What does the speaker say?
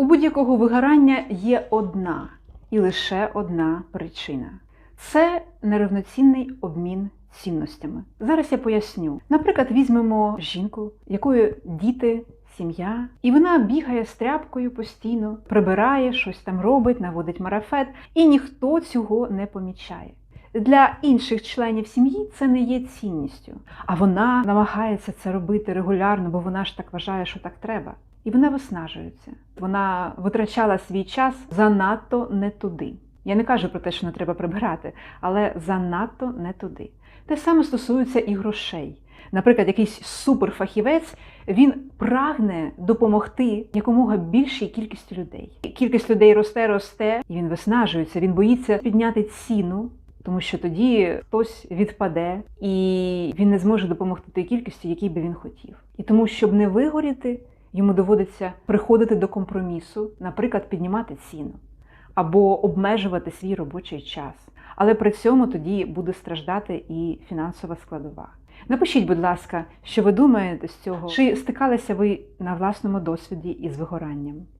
У будь-якого вигорання є одна і лише одна причина це нерівноцінний обмін цінностями. Зараз я поясню. Наприклад, візьмемо жінку, якої діти. Сім'я, і вона бігає з тряпкою постійно, прибирає, щось там робить, наводить марафет, і ніхто цього не помічає. Для інших членів сім'ї це не є цінністю, а вона намагається це робити регулярно, бо вона ж так вважає, що так треба. І вона виснажується. Вона витрачала свій час занадто не туди. Я не кажу про те, що не треба прибирати, але занадто не туди. Те саме стосується і грошей. Наприклад, якийсь суперфахівець він прагне допомогти якомога більшій кількості людей. Кількість людей росте, росте, і він виснажується. Він боїться підняти ціну, тому що тоді хтось відпаде, і він не зможе допомогти тій кількості, якій би він хотів. І тому, щоб не вигоріти, йому доводиться приходити до компромісу, наприклад, піднімати ціну або обмежувати свій робочий час. Але при цьому тоді буде страждати і фінансова складова. Напишіть, будь ласка, що ви думаєте з цього? Чи стикалися ви на власному досвіді із вигоранням?